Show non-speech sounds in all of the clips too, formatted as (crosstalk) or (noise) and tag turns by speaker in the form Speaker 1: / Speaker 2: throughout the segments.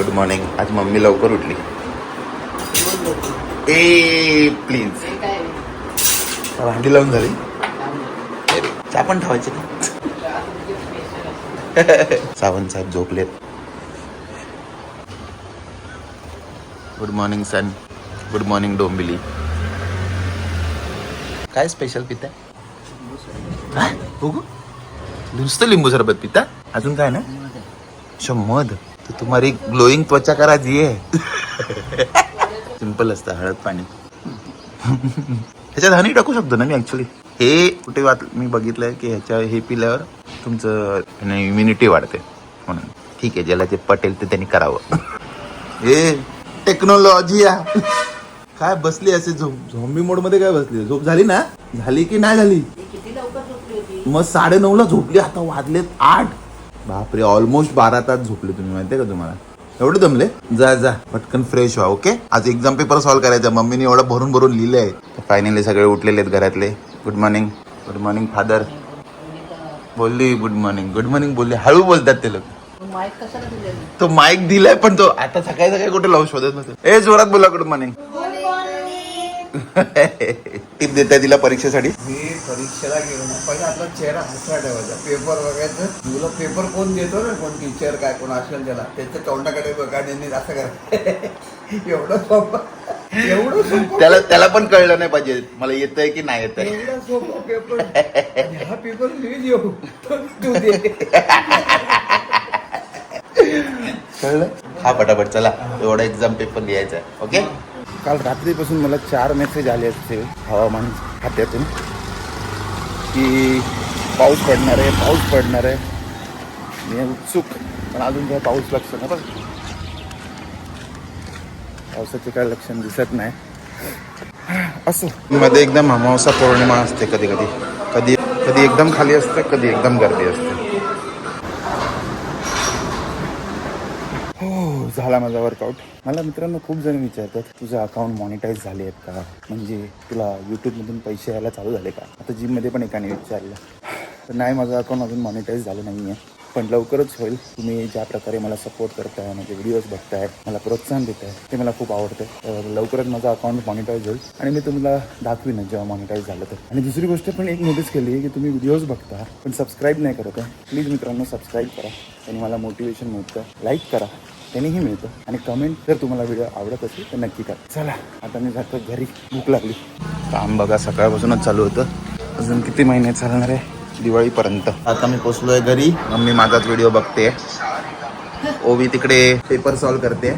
Speaker 1: Good morning आज mummy लवकर उठली. ए प्लीज भांडी लावून झाली. चा चहा पण ठेवायची ना. सावंत साहेब झोपलेत. Good morning son good morning Dombivli काय स्पेशल पिता? बघू. नुसतं लिंबू सरबत पिता? अजून काय ना? अच्छा मध. तर तुम्हारी ग्लोईंग त्वचा करा जी आहे. सिंपल असतं हळद पाणी. ह्याच्यात हनी टाकू शकतो ना मी ऍक्च्युली हे कुठे वाच मी बघितलंय की ह्याच्या हे पिल्यावर तुमचं इम्युनिटी वाढते. म्हणून. ठीक आहे ज्याला जे पटेल ते त्यांनी करावं. ए टेक्नॉलॉजी काय बसली असे झोप झोंबी मोडमध्ये काय बसली? झोप झाली ना? झाली की नाही झाली? मग साडे नऊ ला झोपली आता वाजलेत आठ. बापरे ऑलमोस्ट बारा तास झोपले तुम्ही माहितीये का तुम्हाला? एवढे दमले? जा जा पटकन फ्रेश व्हा ओके आज एक्झाम पेपर सॉल्व्ह करायचा मम्मीने एवढं भरून भरून लिहिलंय. फायनली सगळे उठलेले आहेत घरातले. Good morning good morning father बोलली गुड मॉर्निंग गुड मॉर्निंग बोलली. हळू बोलतात ते लोक. तो माईक दिलाय पण तो आता सकाळी सकाळी कुठे लावू शोधत नसतो ए जोरात बोला गुड मॉर्निंग टिप देताय तिला परीक्षेसाठी?
Speaker 2: मी परीक्षेला गेलो ना पहिले आपला चेहरा हसरा ठेवायचा. पेपर बघायचं. तुला पेपर कोण देतो ना कोण टीचर काय कोण असेल त्याला. त्याच्या तोंडाकडे बघाने असं कर. (laughs) एवढं सोपं. एवढं सोपं
Speaker 1: त्याला त्याला पण कळलं नाही पाहिजे. मला येतंय की नाही येतंय?
Speaker 2: एवढा सोपा पेपर. हा पेपर मी देऊ. तर तू दे.
Speaker 1: कळलं? हा पटापट. चला एवढा एक्झाम पेपर लिहायचा आहे. ओके काल रात्रीपासून मला चार मेसेज आले असते हवामान खात्यातून की पाऊस पडणार आहे पाऊस पडणार आहे. मी उत्सुक पण अजून काय पाऊस लक्ष ना बघ पावसाचे काय लक्षण दिसत नाही. असो. मध्ये एकदम अमावसा पौर्णिमा असते कधी कधी कधी कधी एकदम खाली असतं कधी एकदम गर्दी असते. झाला माझा वर्कआउट मला मित्रांनो खूप जण विचारतात तुझं अकाउंट मॉनिटाईज झाले आहेत का? म्हणजे तुला यूट्यूबमधून पैसे यायला चालू झाले का? आता जिममध्ये पण एकाने विचारलं. तर नाही माझं अकाउंट अजून मॉनिटाईज झालं नाही आहे पण लवकरच होईल. तुम्ही ज्या प्रकारे मला सपोर्ट करताय माझे व्हिडिओज बघताय मला प्रोत्साहन देताय ते मला खूप आवडतं. तर लवकरच माझं अकाउंट मॉनिटाईज होईल. आणि मी तुम्हाला दाखवीन जेव्हा मॉनिटाईज झालं तर. आणि दुसरी गोष्ट पण एक नोटीस केली आहे की तुम्ही व्हिडिओज बघता पण सबस्क्राईब नाही करत आहे. प्लीज मित्रांनो सबस्क्राईब करा. आणि मला मोटिवेशन मिळतं. लाईक करा. त्यांनीही मिळतं. आणि कमेंट जर तुम्हाला व्हिडिओ आवडत असेल तर नक्की करा. चला आता मी जातो घरी. भूक लागली. काम बघा सकाळपासूनच चालू होतं. अजून किती महिने चालणार आहे? दिवाळीपर्यंत. आता मी पोचलोय घरी. मम्मी माझाच व्हिडिओ बघते. ओवी तिकडे पेपर सॉल्व्ह करते.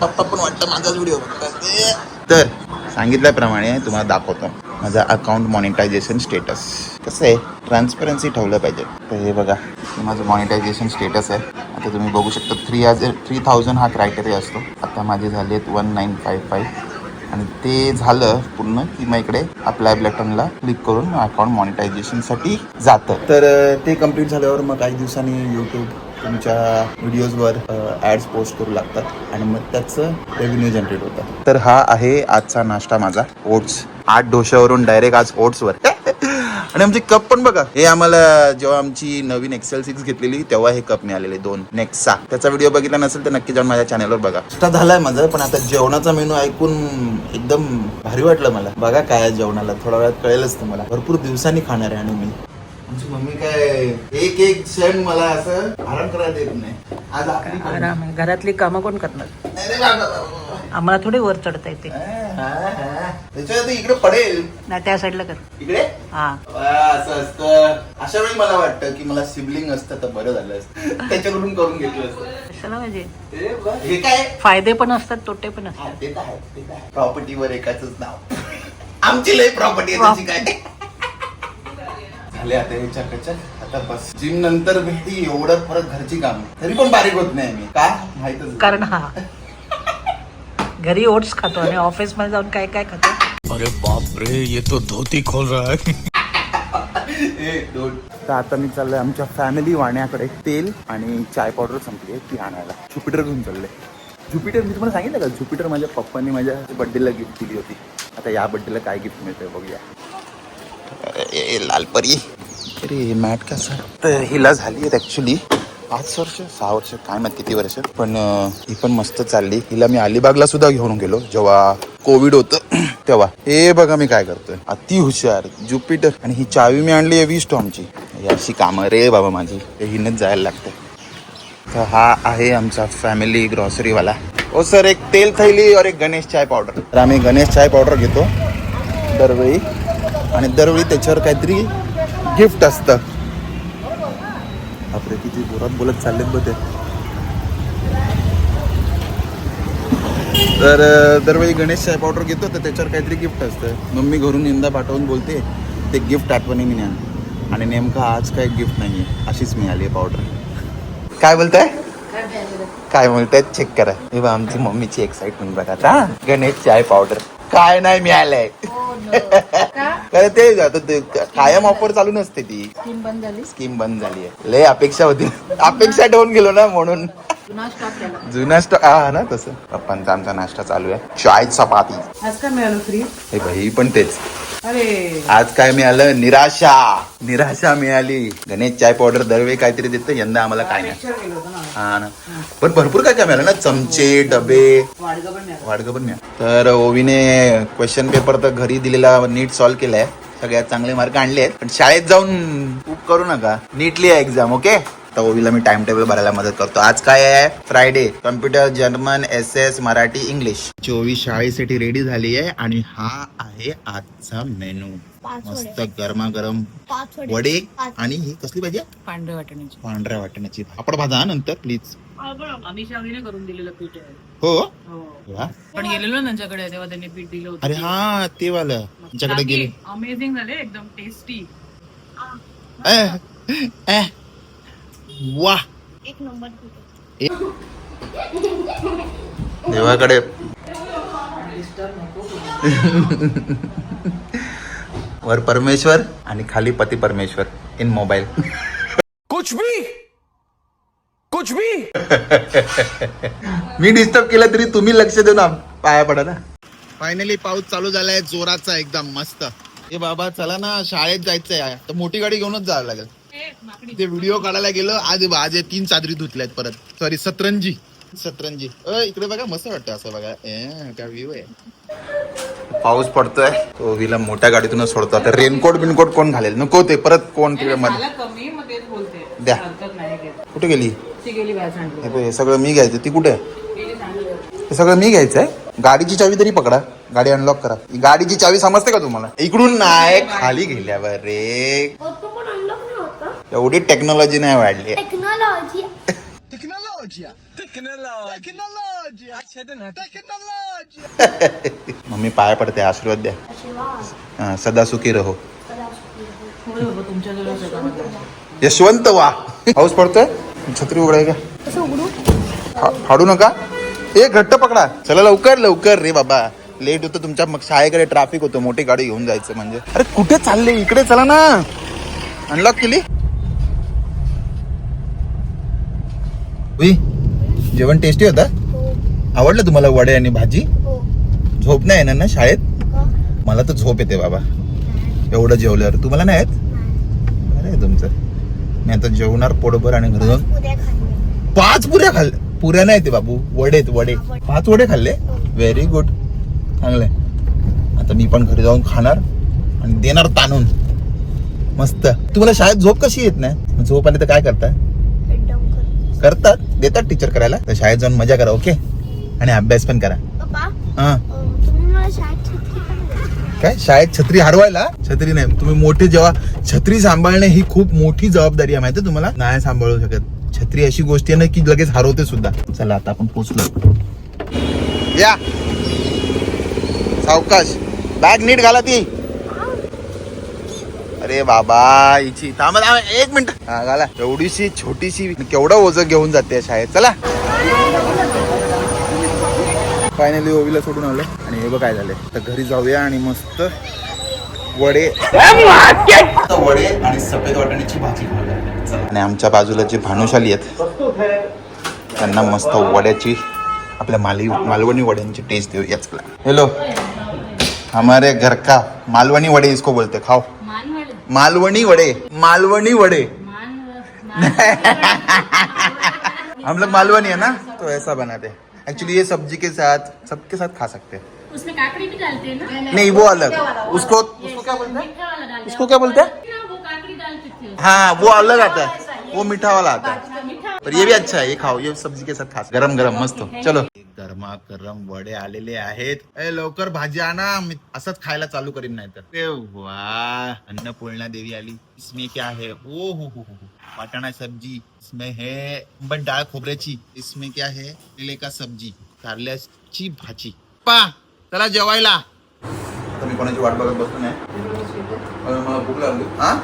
Speaker 1: पप्पा पण वाटतं माझाच व्हिडिओ बघतात तर सांगितल्याप्रमाणे तुम्हाला दाखवतो. माझा अकाउंट मॉनिटायझेशन स्टेटस कसं आहे? ट्रान्सपरन्सी ठेवलं पाहिजे. तर हे बघा हे माझं मॉनिटायझेशन स्टेटस आहे. आता तुम्ही बघू शकता थ्री हजार थ्री थाउजंड हा क्रायटेरिया असतो. आता माझे झाले आहेत वन नाईन फाईव्ह फाईव्ह आणि ते झालं पूर्ण की मग इकडे अप्लाय बटनला क्लिक करून अकाउंट मॉनिटायझेशनसाठी जातं. तर ते कंप्लीट झाल्यावर मग काही दिवसांनी यूट्यूब तुमच्या व्हिडिओजवर ॲड्स पोस्ट करू लागतात आणि मग त्याचं रेव्हेन्यू जनरेट होतं. तर हा आहे आजचा नाश्ता माझा ओट्स आठ डोश्यावरून डायरेक्ट आज ओट्सवर आणि आमचे कप पण बघा. हे आम्हाला जेव्हा आमची नवीन एक्सेल सिक्स घेतलेली तेव्हा हे कप मिळालेले दोन. नेक्सा त्याचा व्हिडिओ बघितला नसेल तर नक्की जाऊन माझ्या चॅनलवर बघा. नाश्ता झालाय माझं पण आता जेवणाचा मेनू ऐकून एकदम भारी वाटलं मला. बघा काय जेवणाला. थोड्या वेळात कळेलच तुम्हाला. भरपूर दिवसांनी खाणार आहे आणि मी आमची मम्मी काय एक एक क्षण मला असं आराम करायला देत नाही. आज आपली
Speaker 3: आराम आहे? घरातली कामं कोण करणार?
Speaker 1: अरे बाबा, बाबा.
Speaker 3: आम्हाला थोडी वर चढता येते.
Speaker 1: हा, हा. इकडे पडेल.
Speaker 3: ना त्या साईडला कर.
Speaker 1: इकडे?
Speaker 3: हा.
Speaker 1: वा, असं असतं. अशा वेळी मला वाटतं की मला सिबलिंग असतं तर बरं झालं असतं. त्याच्याकडून करून घेतलं असतं.
Speaker 3: कशाला म्हणजे?
Speaker 1: हे काय?
Speaker 3: फायदे पण असतात तोटे पण असतात.
Speaker 1: हा, ते तर आहे ते तर आहे. प्रॉपर्टीवर एकाच नाव. आमची लय प्रॉपर्टी आहे त्याची काय? झाले आता हे चकचक आता बस. जिम नंतर भेटी एवढं परत घरची काम. तरी पण बारीक होत नाही मी. का? माहितच.
Speaker 3: कारण हा. घरी ओट्स खातो आणि ऑफिसमध्ये जाऊन काय काय खातो?
Speaker 4: अरे बाप रे ये तो धोती खोल रहा है. (laughs)
Speaker 1: तर आता मी चाललोय आमच्या फॅमिली वाण्याकडे. तेल आणि चाय पावडर संपली ती आणायला. ज्युपिटर घेऊन चाललंय. ज्युपिटर मी तुम्हाला सांगितलं का? ज्युपिटर माझ्या पप्पांनी माझ्या बर्थडेला गिफ्ट दिली होती. आता या बर्थडेला काय गिफ्ट मिळतंय बघूया. ए लालपरी. अरे मॅट सर तर हिला झाली आहेत ॲक्च्युली पाच वर्ष सहा वर्ष काय म्हणत किती वर्ष. पण ही पण मस्त चालली. हिला मी अलिबागला सुद्धा घेऊन गेलो जेव्हा कोविड होतं. (clears throat) तेव्हा. हे बघा मी काय करतोय. अति हुशार ज्युपिटर. आणि ही चावी मी आणली आहे वीस टॉमची. ही अशी कामं रे बाबा माझी. हे हिनच जायला लागते तर हा आहे आमचा फॅमिली ग्रॉसरीवाला ओ सर एक तेल थैली और एक गणेश चाय पावडर. तर आम्ही गणेश चाय पावडर घेतो. दरवेळी. आणि दरवेळी त्याच्यावर काहीतरी गिफ्ट असतं. आपले किती जोरात बोलत चाललेत बघ ते. तर दरवेळी गणेश चाय पावडर घेतो तर त्याच्यावर काहीतरी गिफ्ट असतं. मम्मी घरून यंदा पाठवून बोलते ते गिफ्ट आठवणीने न्या आणि नेमकं आज काही गिफ्ट नाही आहे अशीच मिळाली आहे पावडर काय बोलताय? काय बोलताय? चेक करा. हे आमची मम्मीची एक्साइटमेंट बघा आता गणेश चाय पावडर काय नाही मिळालंय. कारण (laughs) ते आता ते कायम ऑफर चालू नसते ती.
Speaker 3: स्कीम बंद झाली?
Speaker 1: स्कीम बंद झाली आहे. लय अपेक्षा होती. अपेक्षा ठेवून गेलो ना म्हणून.
Speaker 3: जुना स्टॉक केला
Speaker 1: जुना स्टॉक हा ना तसं. पप्पांचा आमचा नाश्ता चालू आहे. चाय चपाती
Speaker 3: आज काय मिळालं फ्री
Speaker 1: हे भाई पण तेच. आज काय मिळालं? निराशा. निराशा मिळाली. गणेश चाय पावडर दरवेळी काहीतरी देतं यंदा आम्हाला काय नाही. हा ना. पण भरपूर काय काय मिळालं ना? चमचे डबे.
Speaker 3: वाडगं पण मिळालं.
Speaker 1: तर ओवीने क्वेश्चन पेपर तर घरी दिलेला नीट सॉल्व्ह केलाय. सगळ्यात चांगले मार्क आणले आहेत पण शाळेत जाऊन चूक करू नका. नीटली आहे एक्झाम ओके तर ओवीला मी टाइम टेबल भरायला मदत करतो. आज काय आहे? Friday computer German S S Marathi English चोवीस शाळेसाठी रेडी झाली आहे आणि हा आहे आजचा मेनू मस्त गरमागरम
Speaker 5: वडे.
Speaker 1: आणि ही कसली पाहिजे
Speaker 3: पांढऱ्या वाटण्याची.
Speaker 1: पांढऱ्या वाटण्याची. पापड भाजा नंतर प्लीज
Speaker 3: करून दिलेलं पीठ
Speaker 1: हो?
Speaker 3: हो. पण गेलेलो त्यांच्याकडे तेव्हा त्यांनी पीठ दिलं होतं.
Speaker 1: अरे हा ते वालं. तुमच्याकडे गेले.
Speaker 3: अमेझिंग झाले एकदम टेस्टी.
Speaker 1: वा
Speaker 5: एक नंबर कुठे
Speaker 1: देवाकडे. वर परमेश्वर आणि खाली पती परमेश्वर इन मोबाईल.
Speaker 4: कुछ भी. कुछ भी.
Speaker 1: मी डिस्टर्ब केलं तरी तुम्ही लक्ष देऊन आम- पाया पडा ना. फायनली पाऊस चालू झालाय जोराचा एकदम मस्त. ए बाबा चला ना शाळेत जायचंय. तर मोठी गाडी घेऊनच जावं लागेल. ते व्हिडिओ काढायला गेलो आज आज हे तीन चादरी धुतल्यात परत. सॉरी सतरंजी. सतरंजी. अ इकडे बघा मस्त वाटतं असं बघा. ए, काय व्ह्यू आहे. पाऊस पडतोय. तो विला मोठ्या गाडीतूनच सोडतो. आता रेनकोट बिनकोट कोण घालेल? नको ते परत कोण तिकडे मध्ये? द्या. कुठे गेली? हे हे सगळं मी घ्यायचं. ती कुठे? हे सगळं मी घ्यायचंय? गाडीची चावी तरी पकडा. गाडी अनलॉक करा. ही गाडीची चावी समजते का तुम्हाला? इकडून नाही खाली गेल्यावर रे.
Speaker 5: ऑटो पण अनलॉक नाही होता
Speaker 1: एवढी टेक्नॉलॉजी नाही वाढली.
Speaker 5: टेक्नॉलॉजी (laughs)
Speaker 1: मम्मी पाया पडते आशीर्वाद द्या. हा, सदा सुखी रहो. यशवंत वा. पाऊस पडतोय? छत्री उघडाय का फाडू नका. ए घट्ट पकडा. चला लवकर लवकर. रे बाबा. लेट होतं तुमच्या मग शाळेकडे ट्रॅफिक होतं. मोठी गाडी घेऊन जायचं म्हणजे. अरे कुठे चालले? इकडे चला ना. अनलॉक केली? जेवण टेस्टी होतं?
Speaker 5: हो.
Speaker 1: आवडलं तुम्हाला वडे आणि भाजी?
Speaker 5: हो.
Speaker 1: झोप नाही येणार ना शाळेत? मला तर झोप येते बाबा. एवढं जेवल्यावर. तुम्हाला नाही येत? बरं आहे तुमचं. मी आता जेवणार पोटभर आणि घरी जाऊन पाच पुऱ्या खाल्ल्या? पुऱ्या नाही ते बाबू. वडे आहेत, वडे. पाच वडे खाल्ले. व्हेरी गुड चांगलंय. आता मी पण घरी जाऊन खाणार आणि देणार ताणून. मस्त. तुम्हाला शाळेत झोप कशी येत नाही? झोप आली तर काय करता
Speaker 5: एकदम कर
Speaker 1: करतात. देतात टीचर करायला. तर शाळेत जाऊन मजा करा ओके आणि अभ्यास पण करा. हा. काय? शाळेत छत्री हरवायला? छत्री नाही. तुम्ही मोठे जेव्हा छत्री सांभाळणे ही खूप मोठी जबाबदारी आहे माहिती तुम्हाला? नाही सांभाळू शकत. छत्री अशी गोष्ट आहे ना की लगेच हरवते सुद्धा. चला आता आपण पोचलो या. सावकाश. बॅग नीट घाला ती. अरे बाबा हिची थांबा थांबा एक मिनिट. हा घाला. एवढीशी छोटीशी केवढं ओझं घेऊन जाते शाळेत. चला. फायनली ओवीला सोडून आलो. आणि हे बघ काय झालंय. तर घरी जाऊया आणि मस्त वडे. वडे आणि सफेद वाटाण्याची भाजी आणि आमच्या बाजूला जे भानुशाली आहेत त्यांना मस्त वड्याची आपल्या माली मालवणी वड्यांची टेस्ट देऊ याच हॅलो हमारे घर का मालवणी वडे इसको बोलते खाओ. मालवणी वडे. मालवणी वडे. (laughs) हम लोग मालवनी है ना? तो ऐसा बनाते हैं. एक्चुअली ये सब्जी के साथ सबके साथ खा सकते हैं.
Speaker 3: उसमें काकड़ी भी डालते हैं ना?
Speaker 1: नहीं वो अलग। उसको उसको क्या बोलते हैं?
Speaker 3: मीठा वाला डालते
Speaker 1: उसको क्या बोलते हैं?
Speaker 3: हैं वो काकड़ी डालते थे
Speaker 1: हाँ। वो अलग आता है। वो मीठा वाला आता है। पर ये भी अच्छा है ये खाओ ये सब्जी के साथ खा। गरम गरम मस्त। चलो। गरमा गरम वडे आलेले आहेत। ए लवकर भाजी आणा। मी असंच खायला चालू करीन नाही तर ए वा अन्नपूर्णा देवी आली. इसमें क्या है? ओ हो हो हो वाटाणा सब्जी. इसमें है पण डाळ खोबऱ्याची. इसमें क्या है? केले का सब्जी. कारल्याची भाजी. पा! चला जेवायला. मी कोणाची वाट बघत बसतो नाही. मला भूक लागली. हा?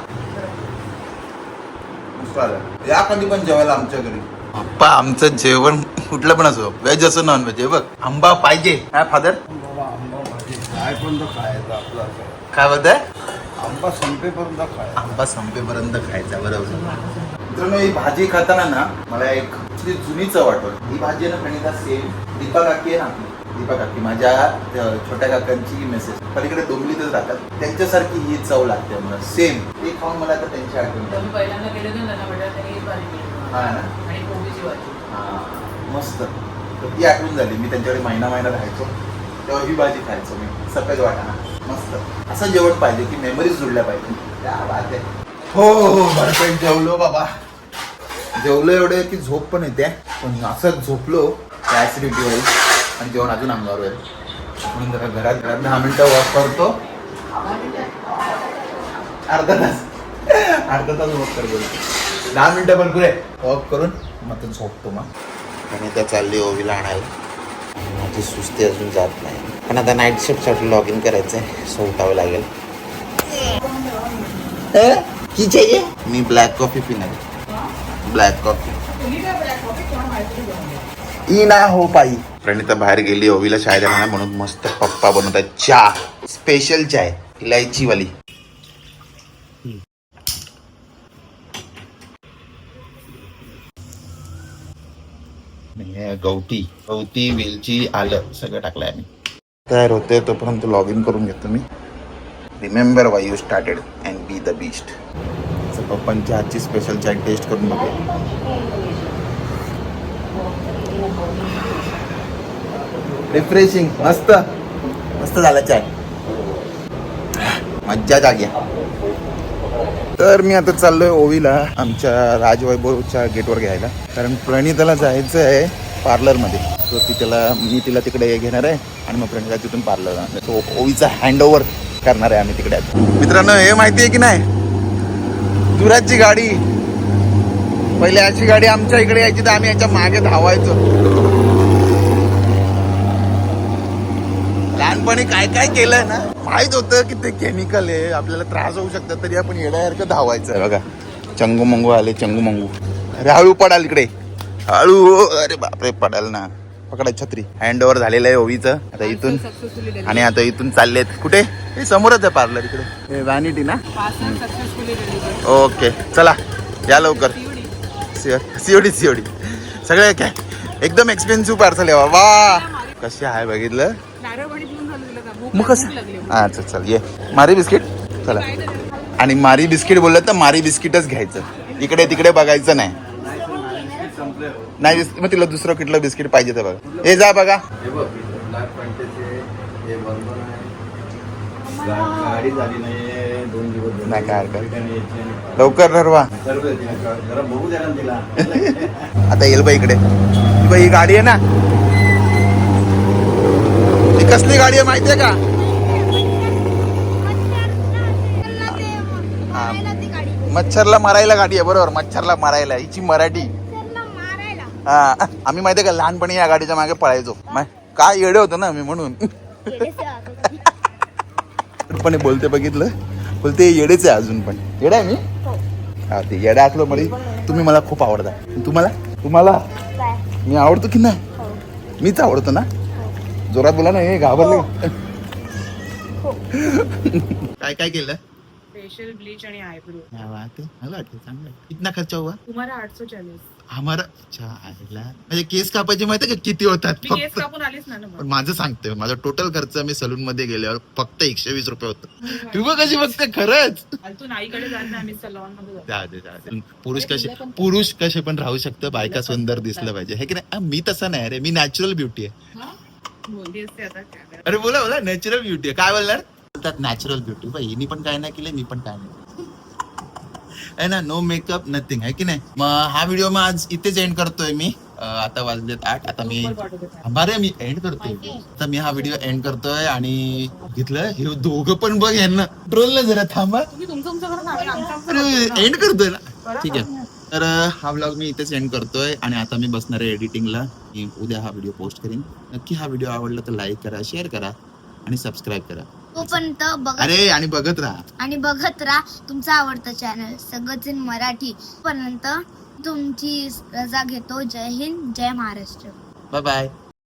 Speaker 1: चालेल. या कधी पण जेवायला आमच्या घरी. पप्पा आमचं जेवण कुठलं पण असो. व्हेज असो नॉन व्हेज बघ आंबा पाहिजे. काय फादर
Speaker 2: काय पण तो खायचा आपला
Speaker 1: काय बोलताय
Speaker 2: आंबा संपेपर्यंत खायचा.
Speaker 1: आंबा संपेपर्यंत खायचा बरोबर. मित्रांनो ही भाजी खाताना ना मला एक ती जुनी चव आठवत ही भाजी आहे ना प्रणिता सेम दीपा काकी आहे ना आपली दीपा काकी माझ्या त्या छोट्या काकांची मेसेज पलीकडे डोंबलीतच राहतात. त्यांच्यासारखी ही चव लागते मला सेम ते खाऊन मला आता त्यांची आठवण
Speaker 3: पहिल्यांदा गेले.
Speaker 1: हा ना? हा, मस्त. तर ती आठवण झाली. मी त्यांच्याकडे महिना महिना राहायचो. तेव्हा ही भाजी खायचो मी. सफेद वाटाणा. मस्त. असं जेवण पाहिजे की मेमरीज जुळल्या पाहिजे. त्या बात आहे. हो हो भरपेट जेवलो बाबा. जेवलो एवढे की झोप पण येते. पण असंच झोपलो. ऍसिडिटी होईल आणि जेवण अजून अंगावर येईल म्हणून जरा घरात घरात दहा मिनिटं वॉक करतो. अर्धा तास. अर्धा तास वॉक करतो. दहा मिनिटं भरपूर आहे वॉक करून मग तो झोपतो मग. आणि त्या चालली ओवीला आणायला. आणि माझी सुस्ती अजून जात नाही. पण आता नाईट शिफ्टसाठी लॉग इन करायचं आहे सो उठावं लागेल. ए, की चाहिए मी ब्लॅक कॉफी पिणार. ब्लॅक कॉफी ई ना हो पाई. प्रणिता बाहेर गेली ओवीला शाळेत म्हणा म्हणून मस्त पप्पा बनवतात चहा स्पेशल चाय इलायची वाली गवती गवती वेलची आलं सगळं टाकलंय आम्ही. तयार होते तोपर्यंत लॉग इन करून घेतो मी. Remember why you started and be the beast पप्पांच्या हातची स्पेशल चाय टेस्ट करून बघूया. रिफ्रेशिंग मस्त. मस्त झाला चाय मज्जा जाग्या तर मी आता चाललोय ओवीला आमच्या राजवैभवच्या गेटवर घ्यायला. कारण प्रणिताला जायचं आहे पार्लरमध्ये. सो ती त्याला मी तिला तिकडे घेणार आहे आणि मग प्रणिता तिथून पार्लर सो ओवीचा हँडओव्हर करणार आहे आम्ही तिकडे मित्रांनो हे माहिती आहे की नाही? दुराची गाडी. पहिले अशी गाडी आमच्या इकडे यायची तर आम्ही याच्या मागे धावायचो. लहानपणी काय काय केलंय ना? माहीत होतं की ते केमिकल आहे आपल्याला त्रास होऊ शकतात तरी आपण येण्यासारखं धावायचं आहे बघा. चंगू मंगू आले चंगू मंगू. अरे हळू पडाल इकडे. हळू हो. अरे बापरे पडाल ना. पकडा छत्री. हँड ओव्हर झालेलं आहे ओवीचं. आता इथून आणि आता इथून चाललेत. कुठे? हे समोरच आहे पार्लर इकडे. हे व्हॅनिटी ना? ओके चला या लवकर. सीओडी सीओडी सगळे काय एकदम एक्सपेन्सिव्ह पार्सल आहे वा कसे आहे बघितलं
Speaker 3: नारळ पाणी पिऊन झालं तुला का भूक
Speaker 1: मग कसं? हा चल ये. Marie biscuit? चला. आणि मारी बिस्किट बोललं तर मारी बिस्किटच घ्यायचं. इकडे तिकडे बघायचं नाही. नाही मग तिला दुसरं कुठलं बिस्किट पाहिजे तर बघा. हे जा बघा.
Speaker 2: नाही
Speaker 1: काय हरकत. लवकर ठरवा. (laughs) आता येईल बा इकडे. ही ही गाडी आहे ना. कसली गाडी आहे माहितीये का? हा. मच्छरला मारायला गाडी आहे बरोबर. मच्छरला मारायला हिची मराठी.
Speaker 5: मारायला
Speaker 1: हा. आम्ही माहितीये का लहानपणी या गाडीच्या मागे पळायचो. काय येडे होतो ना मी म्हणून. पण हे बोलते बघितलं? बोलते येडेच आहे अजून पण. येडा आहे मी? हा. ते येडा असलो मला तुम्ही मला खूप आवडता. तुम्हाला? तुम्हाला?
Speaker 5: काय
Speaker 1: मी आवडतो की नाही?
Speaker 5: हो.
Speaker 1: मीच आवडतो ना? जोरात बोला ना हे घाबरले. काय काय केलं?
Speaker 3: फेशियल ब्लीच आणि आयब्रो
Speaker 1: क्या बात है. मला वाटतं चांगलं आहे. कितना खर्च हुआ?
Speaker 3: तुम्हाला
Speaker 1: अच्छा, आईला. म्हणजे केस कापायचे माहिती का? किती होतात?
Speaker 3: मी केस
Speaker 1: फक्त
Speaker 3: कापून आलीच ना ना
Speaker 1: पण माझं सांगतोय माझा टोटल खर्च मी सलून मध्ये गेल्यावर फक्त एकशे वीस रुपये होतं. तू बघ कशी बघते खरंच.
Speaker 3: तू नाईकडे जात नाही आम्ही सलॉनमध्ये जातो.
Speaker 1: जाऊ दे जाऊ दे. पुरुष कसे पुरुष कसे पण राहू शकतं बायका सुंदर दिसलं पाहिजे. हे की नाही? आ, मी तसा नाही रे मी नॅचरल ब्युटी आहे. अरे बोला बोला नॅचरल ब्युटी आहे. काय बोलणार? बोलतात नॅचरल ब्युटी बाई हिनी पण काय नाही केलं मी पण काय नाही आहे ना नो मेकअप नथिंग आहे की नाही? मग हा व्हिडिओ मग आज इथेच एंड करतोय मी. अं, आता वाजलेत आठ आता मी. बरे मी एंड करतोय. आता मी हा व्हिडिओ एंड करतोय आणि घेतलं हे दोघं पण बघ यांना. ट्रोल ना जरा थांबा.
Speaker 3: तुम्ही तुमचं तुमचं करतो.
Speaker 1: एंड करतोय ना. ठीक आहे. तर अं, हा ब्लॉग मी इथेच एंड करतोय आणि आता मी बसणार आहे एडिटिंगला मी उद्या हा व्हिडिओ पोस्ट करीन. नक्की हा व्हिडिओ आवडला तर लाईक करा शेअर करा आणि सबस्क्राईब करा.
Speaker 5: तोपर्यंत बघत
Speaker 1: अरे आणि बघत राहा.
Speaker 5: आणि बघत राहा तुमचा आवडता चॅनल सगळंच इन मराठी. पर्यंत तुमची रजा घेतो. जय हिंद जय महाराष्ट्र.
Speaker 1: Bye bye